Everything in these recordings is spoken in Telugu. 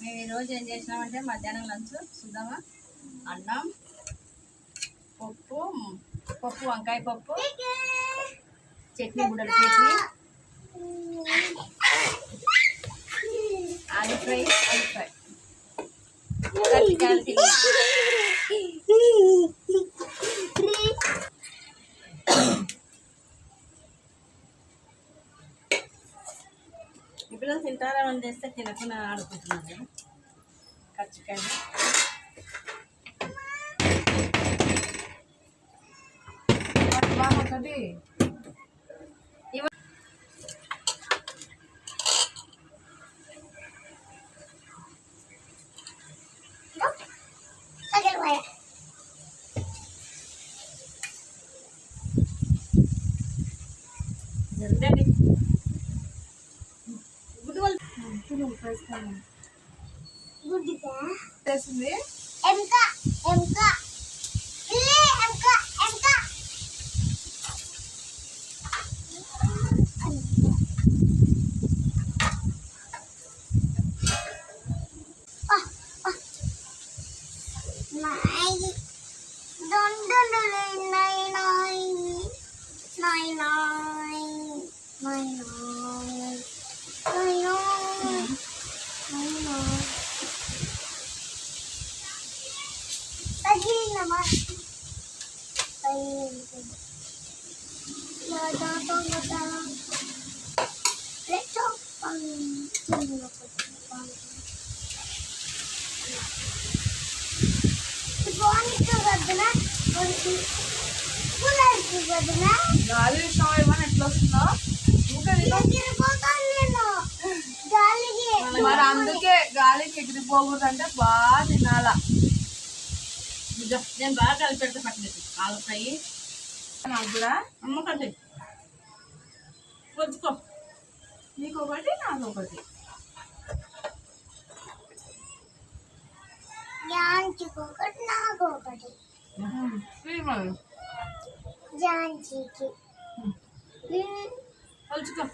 మేము ఈరోజు ఏం చేసినామంటే మధ్యాహ్నం లంచ్ చూద్దామా అన్నం పప్పు పప్పు వంకాయ పప్పు చట్నీ బుడల చట్నీ ఆలు ఫ్రై ఆలు ఫ్రై కత్తికాయలు తిని ఈ పిల్లలు తింటారా అని చేస్తే తినకుండా ఆడుకుంటున్నారు కచ్చికాయలు ఒకటి. 같은데? 엠가 엠가 చేసింది గాలి విషయం ఏమైనా ఎట్లా వస్తుందో? మరి అందుకే గాలికి ఎగిరిపోకూడదంటే బాగా తినాలా. నేను బాగా కలిపి పెడితే పట్టలేదు ఆలు ఫ్రై. నాకు కూడా అమ్మ కలిపి వద్దుకో నీకు ఒకటి నాకు ఒకటి. ఒకటి నాకు ఒకటి. కలుచుకో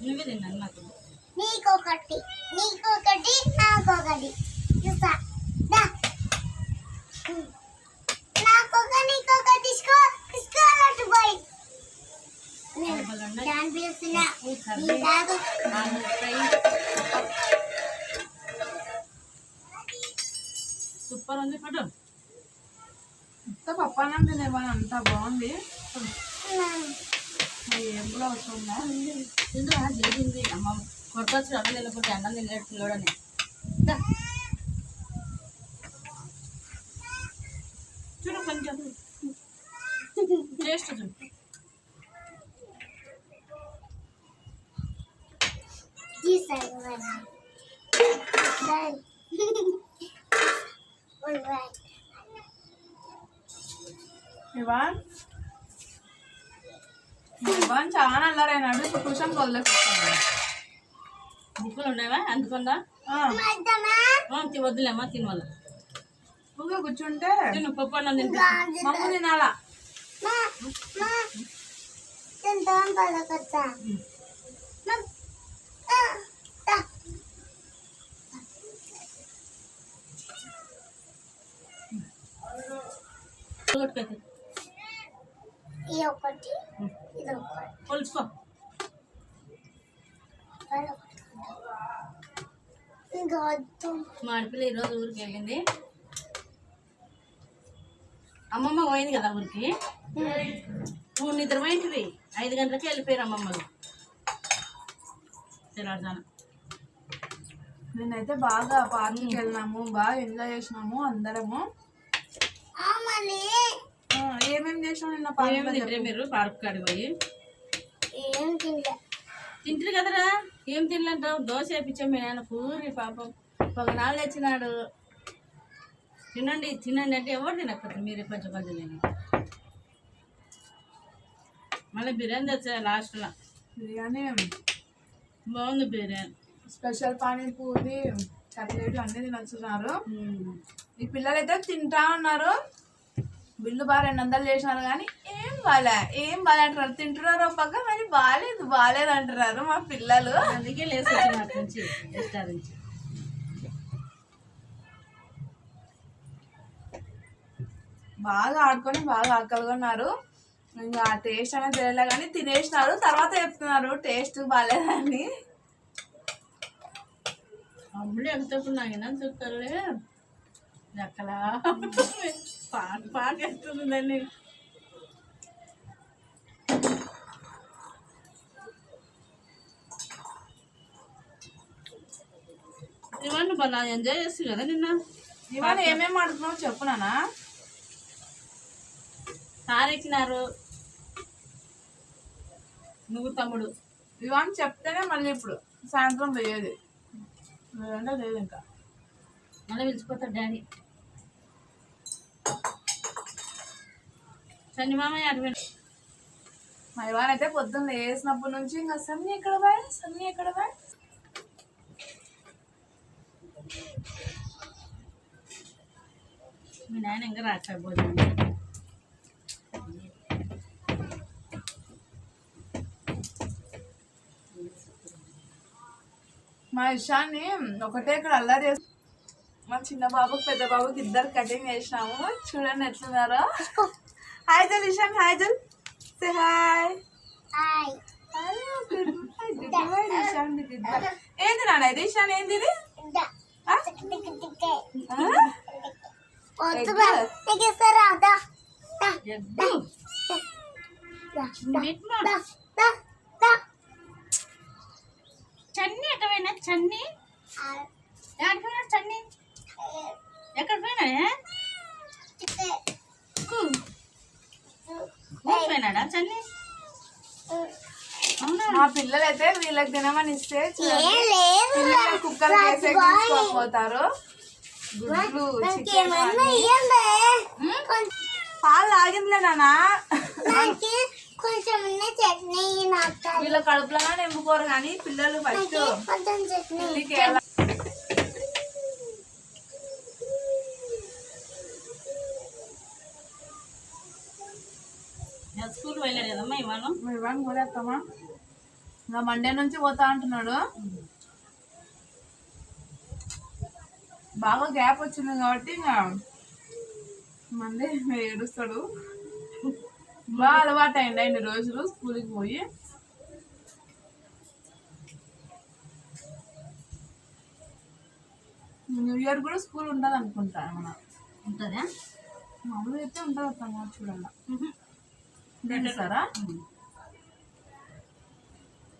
నువ్వే తిన్నాను నాకు నీకొకటి నీకొకటి నాకొకటి చూసా దా నాకొక నీకొక తీసుకో తీసుకోవాలట్టు పోయి దాని పిలుస్తున్నా నీ తాగు ఆలు ఫ్రై సూపర్ ఉంది పట్టు. ఇంత పప్పానం తినేవాళ్ళు అంత బాగుంది. ఏం కూడా వస్తుందా ఇందులో చేసింది అమ్మ కొట్టొచ్చు అన్నం తినకపోతే అన్నం తినలేడు పిల్లడని చూడు కొంచెం టేస్ట్ చూడు తీసాను ఇవాన్? ఇవాన్ చాలా అల్లరైనాడు ఇప్పుడు ట్యూషన్ వదిలేస్తున్నాడు బుక్కులు ఉన్నాయా? అందుకుందా? తి వద్దులేమ్మా తిని వల్ల ఊగే కూర్చుంటే. తిను పప్పు అన్నం తింటా. మమ్మ తినాలా? ఒకటి ఇది ఒకటి. కొలుచుకో. ఇంకా వద్దు. మా ఆడపిల్ల ఈరోజు ఊరికి వెళ్ళింది. అమ్మమ్మ పోయింది కదా ఊరికి. నిద్ర పోయింటివి ఐదు గంటలకి వెళ్ళిపోయారు అమ్మమ్మలు. తెలంగాణ నేనైతే బాగా పార్క్కి వెళ్ళినాము బాగా ఎంజాయ్ చేసినాము అందరము. మళ్ళీ ఏమేం చేసినాం నిన్న ఏమేమి పార్క్ తింటారు మీరు? పార్క్ కాడికి పోయి. ఏం తినలే. తింటారు కదరా? ఏం తినలేంటావు? దోశ వేపించాం మీ నాన్న పూరి పాపం పొగనాలు తెచ్చినాడు. తినండి తినండి అంటే ఎవరు తినక్కర్లేదు. మీరే కొంచెం కొంచెం తిని మళ్ళీ బిర్యానీ తెచ్చా లాస్ట్లో? బిర్యానీ బాగుంది బిర్యానీ. స్పెషల్ పానీపూరి కట్లెట్ అన్నీ తినొచ్చున్నారు. ఈ పిల్లలు అయితే తింటా ఉన్నారు. బిల్లు బాగా రెండు వందలు చేసినారు కానీ ఏం బాలే ఏం బాలే అంటున్నారు? తింటున్నారు ఒక పక్క మరి బాగాలేదు బాగాలేదు అంటున్నారు మా పిల్లలు. అందుకే లేసి వచ్చిన అటు నుంచి రెస్టారెంట్ బాగా ఆడుకొని బాగా ఆకలిగొన్నారు ఇంకా టేస్ట్ అనేది తెలియలే కానీ తినేసినారు. తర్వాత చెప్తున్నారు టేస్ట్ బాగాలేదని. అమ్ముడు ఎగుతున్నాగినా చుక్కలే ఎక్కలా పాట పాకేస్తుంది దాన్ని. ఇవన్నీ బాగా ఎంజాయ్ చేస్తుంది కదా నిన్న? ఇవాళ ఏమేమి ఆడుతున్నావు చెప్పు నాన్న. తారెక్కినారు. నువ్వు తమ్ముడు. ఇవాళ చెప్తేనే మళ్ళీ ఇప్పుడు సాయంత్రం పోయేది. లేదంటే లేదు ఇంకా. మళ్ళీ పిలిచిపోతాడు డాడీ. సన్ని మామయ్య అటు మా ఇవాళ అయితే పొద్దున్న వేసినప్పటి నుంచి ఇంకా సన్ని ఎక్కడ పోయి సన్ని ఎక్కడ పోయి మీ నాయన ఇంకా రాకపోతుంది మా ఇషాన్ని ఒకటే ఇక్కడ అల్లరి మా చిన్న బాబుకి పెద్ద బాబుకి ఇద్దరు కటింగ్ చేసినాము. చూడండి ఎట్లున్నారో. హాయ్ జల్ ఇషాన్ హాయ్ జల్ సే హాయ్ హాయ్ ఏంది నాన్న ఇది? ఇషాన్ ఏంది ఇది? దా. ఆ? టిక్ టిక్ టిక్ ఆ? వద్దు బా నీకు ఇస్తారా దా. దా ఎద్దు దా. మిట్మా. దా. దా. దా. చన్ని ఎక్కడ పోయినా? చన్ని ఎక్కడ పోయినా చన్ని ఎక్కడ పోయినా పోయినాడా చన్ని? అవునా? మా పిల్లలు అయితే వీళ్ళకి తినమని ఇస్తే కుక్కలు గుడ్లు ఇయ్యండి. పాలు తాగిందిలే నాన్న. నాకు కొంచెం చట్నీ నాకు వీళ్ళ కడుపులో నింపుకోరు కానీ పిల్లలు ఫస్ట్ కొంచెం చట్నీ పిల్లికి ఎలా స్కూల్ వెళ్ళాడు కదమ్మా ఇవాళ ఇవ్వని ఇంకా మండే నుంచి పోతా అంటున్నాడు. బాగా గ్యాప్ వచ్చింది కాబట్టి ఇంకా మండే ఏడుస్తాడు. బాగా అలవాటు అయింది ఇన్ని రోజులు స్కూల్కి పోయి. న్యూ ఇయర్ కూడా స్కూల్ ఉంటుంది అనుకుంటా మన ఉంటుందా? మామూలుగా అయితే ఉంటుంది చూడాల. సారా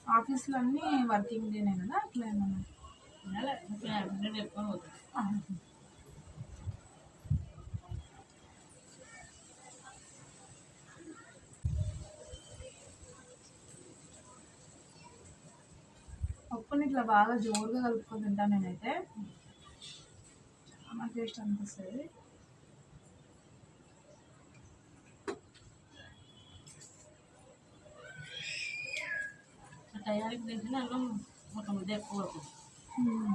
ఆఫీస్లో అన్నీ వర్కింగ్ డేనే కదా? అట్లా ఏమన్నా? పప్పుని ఇట్లా బాగా జోరుగా కలుపుకొని తింటాను నేనైతే. చాలా టేస్ట్ అనిపిస్తుంది. టయానికి తింటే అన్నం ఒక ముద్ద ఎక్కువ అవుతుంది ఈ నెల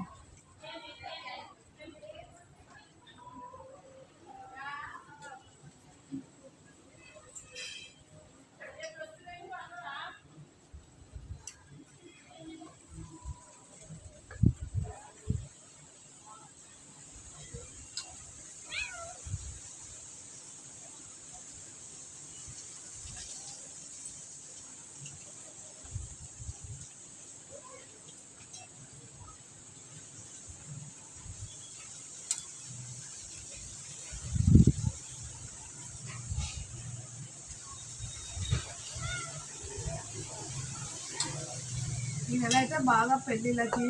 అయితే బాగా పెళ్ళిళ్ళకి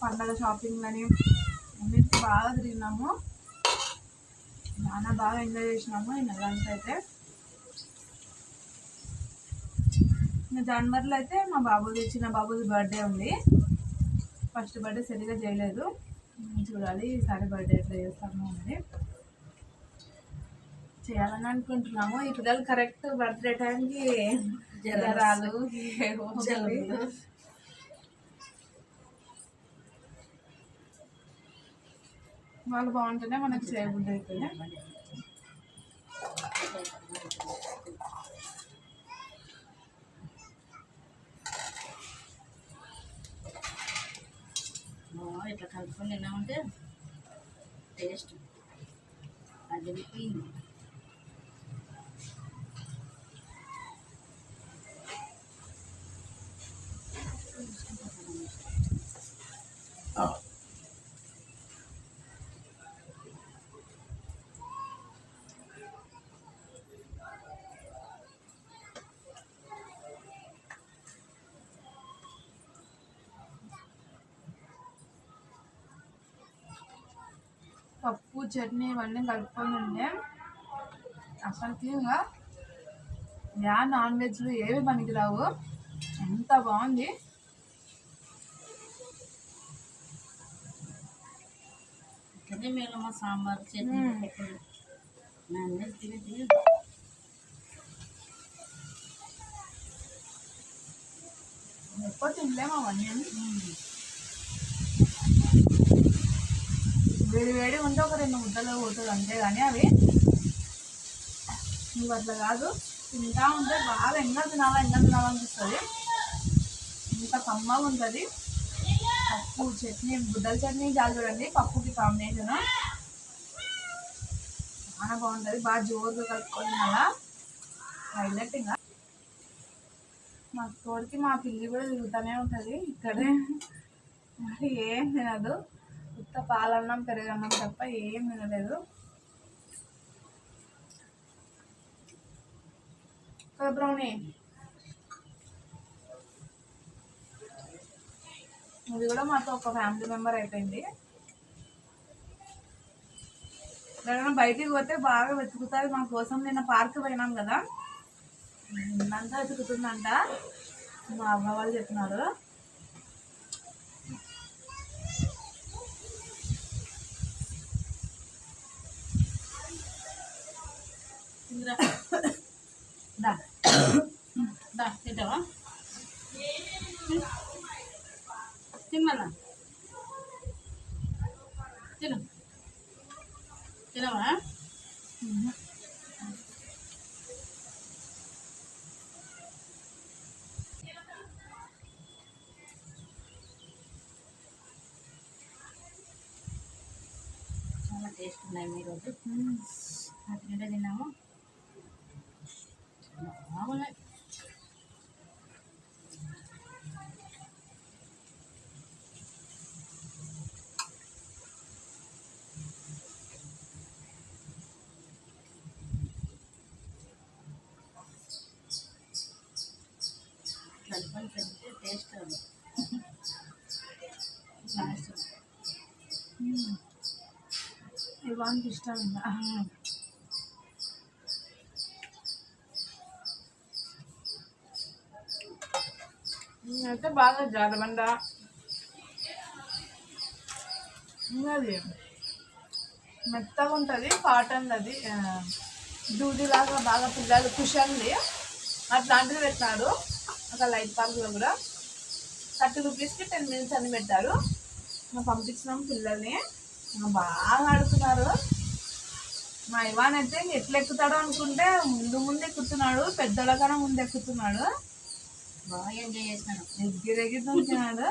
పండగ షాపింగ్ అని అన్నిటికీ బాగా తిరిగినాము. చాలా బాగా ఎంజాయ్ చేసినాము ఈ నెల అంతా అయితే. జనవరిలో అయితే మా బాబుది చిన్న బాబుది బర్త్డే ఉంది. ఫస్ట్ బర్త్డే సరిగా చేయలేదు. చూడాలి ఈసారి బర్త్డే ఎట్లా చేస్తాము అని చేయాలని అనుకుంటున్నాము. ఈ పిల్లలు కరెక్ట్ బర్త్డే టైంకి జ్వరాలు వాళ్ళు బాగుంటేనే మనకి చేయబుద్ధి అవుతుంది ఇట్లా కలుపుకొని తిన్నామంటే టేస్ట్ అది వెళ్ళిపోయింది చట్నీ ఇవన్నీ కలుపుకొని ఉండే. అసలుకి ఇంకా యా నాన్ వెజ్లు ఏవి పనికిరావు. ఎంత బాగుంది. మేలమ్మ సాంబార్ చట్నీ మ్మ్. పప్పులు నాన్ వెజ్ తిని తిని. ఎక్కువ తినలేము అవన్నీ. వేడి వేడి ఉంటే ఒక రెండు ముద్దలు పోతుంది అంతే కానీ అవి. నువ్వు అట్లా కాదు. తింటా ఉంటే బాగా ఎంగా తినాలా ఎండ తినాలనిపిస్తుంది. ఇంత కమ్మగా ఉంటుంది. పప్పు చట్నీ బుడ్డల చట్నీ చాలు చూడండి. పప్పుకి కాంబినేషన్ చాలా బాగుంటుంది. బాగా జోరుగా కలుపుకొని అలా హైలైట్ ఇంకా. మా తోడికి మా పిల్లి కూడా తిరుగుతూనే ఉంటుంది. ఇక్కడే. మరి ఏం తినదు. ఉత్త పాలన్నం పెరుగన్నం తప్ప ఏం తినలేదు. బ్రౌనీ? ఇది కూడా మాతో ఒక ఫ్యామిలీ మెంబర్ అయిపోయింది. ఎక్కడైనా బయటికి పోతే బాగా వెతుకుతుంది మా కోసం నిన్న పార్క్ పోయినాం కదా. నిన్నంతా వెతుకుతుందంట. మా అమ్మ వాళ్ళు చెప్పినారు. ఇంద్రా. దా. దా తింటావా? తిమ్మన్నా. తిను. తినవా? చాలా టేస్ట్ ఉన్నాయి మీ రోజు అట్లా తిన్నాము. బాగున్నాయి కలుపుకొని తింటే టేస్ట్ ఉంది లాస్ట్ ఇవానికి ఇష్టం ఇంకా అయితే బాగా జారబండ అది మెత్తగా ఉంటుంది కాటన్ అది దూదిలాగా బాగా పిల్లలు కుషన్ది. అట్లాంటిది పెట్టినాడు. ఒక లైట్ పార్క్లో కూడా. థర్టీ రూపీస్కి టెన్ మినిట్స్ అని పెట్టారు. పంపించినాం పిల్లల్ని. బాగా ఆడుతున్నారు. మా ఇవాన్ అయితే ఎట్లా ఎక్కుతాడో అనుకుంటే ముందు ముందు ఎక్కుతున్నాడు పెద్దల కన్నా ముందు ఎక్కుతున్నాడు బాగా ఎంజాయ్ చేసినాను ఎగిరెగి దుంకినాడు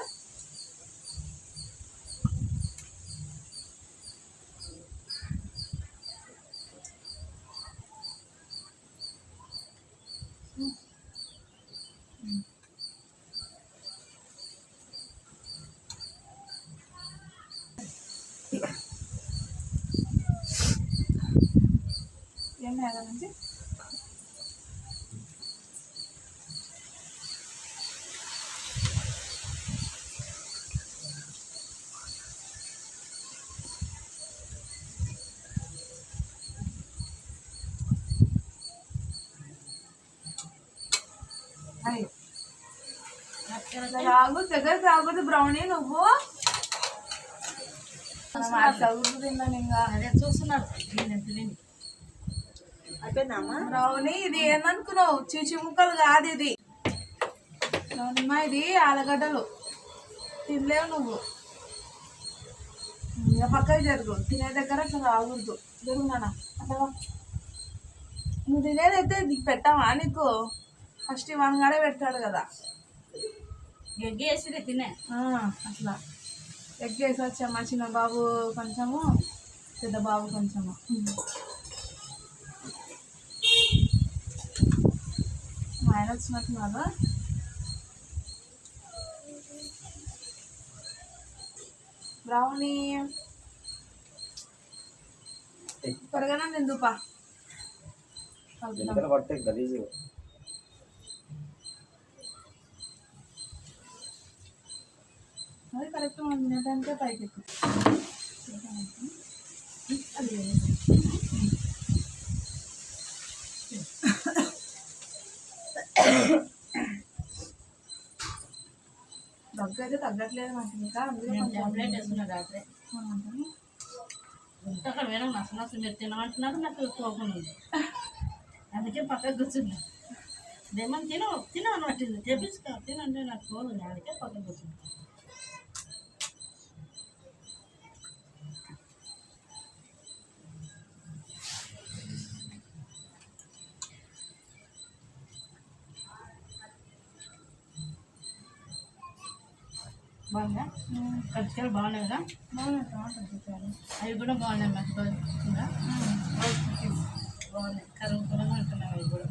ఏం లేదా మంచి? రాగు దగ్గర రాకూడదు బ్రౌనీ నువ్వు? చదువుతూ తిన్నాను ఇంకా. అదే చూస్తున్నారు నేను తెలియని బ్రౌనీ ఇది ఏందనుకున్నావు చిచి ముక్కలు కాదు ఇది. బ్రౌనీమా ఇది ఆలుగడ్డలు. తినలేవు నువ్వు. ఇంకా పక్కకి జరుగు. తినే దగ్గర అట్లా రాకూడదు. జరుగునా అట్లా నువ్వు తినేదైతే నీకు పెట్టావా నీకు? ఫస్ట్ ఇవన్నగానే పెడతాడు కదా. ఎగ్గి వేసి తినే. అట్లా. ఎగ్ వేసి వచ్చాము చిన్న బాబు కొంచెము పెద్ద బాబు కొంచెము. మా ఆయన వచ్చినట్టున్నారు బ్రౌనీ. త్వరగానే నిందుపా ఎందుకంటే పట్టే గలీజు అది కరెక్ట్ మనం తినేదానికే పైకి అది దగ్గు అయితే తగ్గట్లేదు నాకు ఇంకా అందుకే టాబ్లెట్ వేసుకున్నా రాత్రి? ఇంతక వేరే నస నస మీరు తినమంటున్నారు నాకు కోపం ఉంది. అందుకే పక్కకు కూర్చున్నా. దేమని తిను తిను అని పట్టింది తెప్పించుకో తినంటే నాకు ఉంది. అందుకే పక్కకు కూర్చున్నా. బాగుందా? బాగున్నాయి కదా? బాగున్నాయి పెట్టారు. అవి కూడా బాగున్నాయి బాగుందా బాగున్నాయి. కరువు కూడా ఉంటున్నాయి అవి కూడా.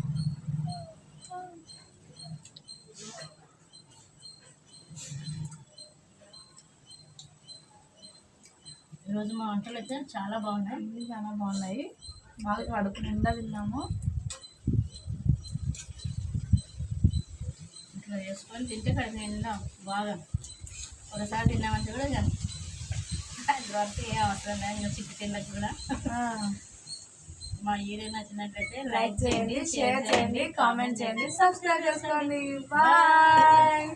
ఈరోజు మా వంటలు అయితే చాలా బాగున్నాయి. చాలా బాగున్నాయి. బాగా కడుపు నిండా తిన్నాము. ఇట్లా చేసుకొని తింటే కడుపు నిండా బాగా ఒకసారి తిన్నామంటే కూడా ఇక అది వరకు ఏం అవసరం లేదు. ఇంకా చిక్కు తిన్నట్టు కూడా. మా వీడియో నచ్చినట్లయితే లైక్ చేయండి షేర్ చేయండి కామెంట్ చేయండి సబ్స్క్రైబ్ చేసుకోండి. బాయ్.